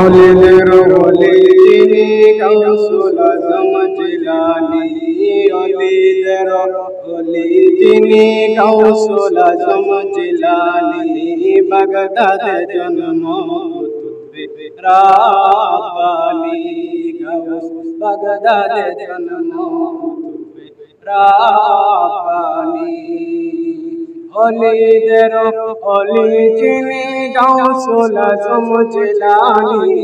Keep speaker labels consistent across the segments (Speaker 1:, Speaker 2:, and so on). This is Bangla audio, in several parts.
Speaker 1: অলিদের বলি তিনি কৌশল সমজিলানি অলিদের বলি তিনি কৌশল সমজিলানি বাগদাদ জন্ম রাবানি গৌস বাগদাদ জন্ম রাবানি। অলিদের অলি চিনি গাউসুল সমচলানি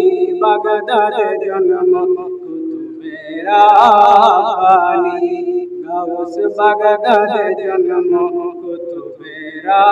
Speaker 1: বাগদাদ জন্ম কুতুবেরা পানি। গাউস বাগদাদ জন্ম কুতুবেরা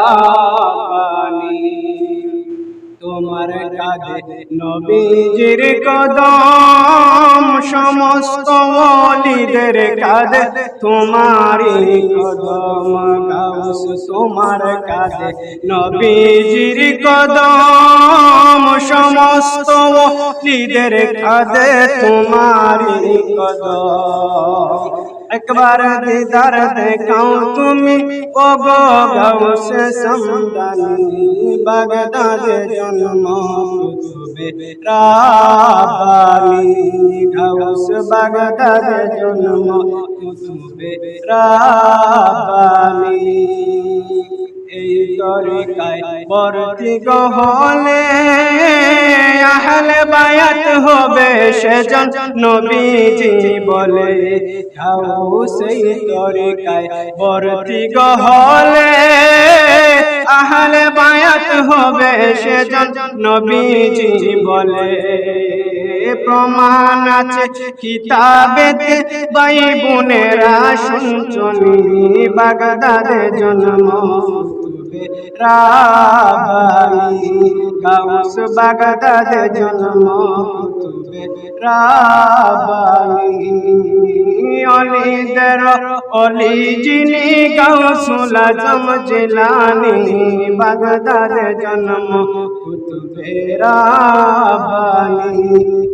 Speaker 1: তোমার কাঁধে নবীজির কদম সমস্ত ওলিদের কাঁধে তোমারই কদম গাউস তোমার কাঁধে নবীজির কদম সমস্ত ওলিদের কাঁধে তোমারই কদম একবার দিদার দেখাও তুমি ও গো গাউস সমদানি বাগদাদ জন্ম কুতুবে রাবানি। গাউস বাগদাদ জন্ম কুতুবে রাবানি। এই তরিকায় বর্তি গহলে সেজন নবীজি বলে। খাও সেই তরিকায় বর্তি গহলে আহলে বায়াত হবে সেজন নবীজি বলে। প্রমাণ আছে কিতাবেতে বাই বোনেরা শুনছনি বাগদাদে জন্ম। রাবানি গাউস বাগদাদে জন্ম রাবানি অলিদের অলি যিনি গাউসুল আজম জিলানি বাগদাদে জন্ম কুতুবে রাবানি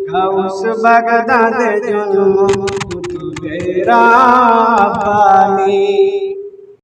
Speaker 1: গাউস বাগদাদে জন্ম কুতুবে রাবানি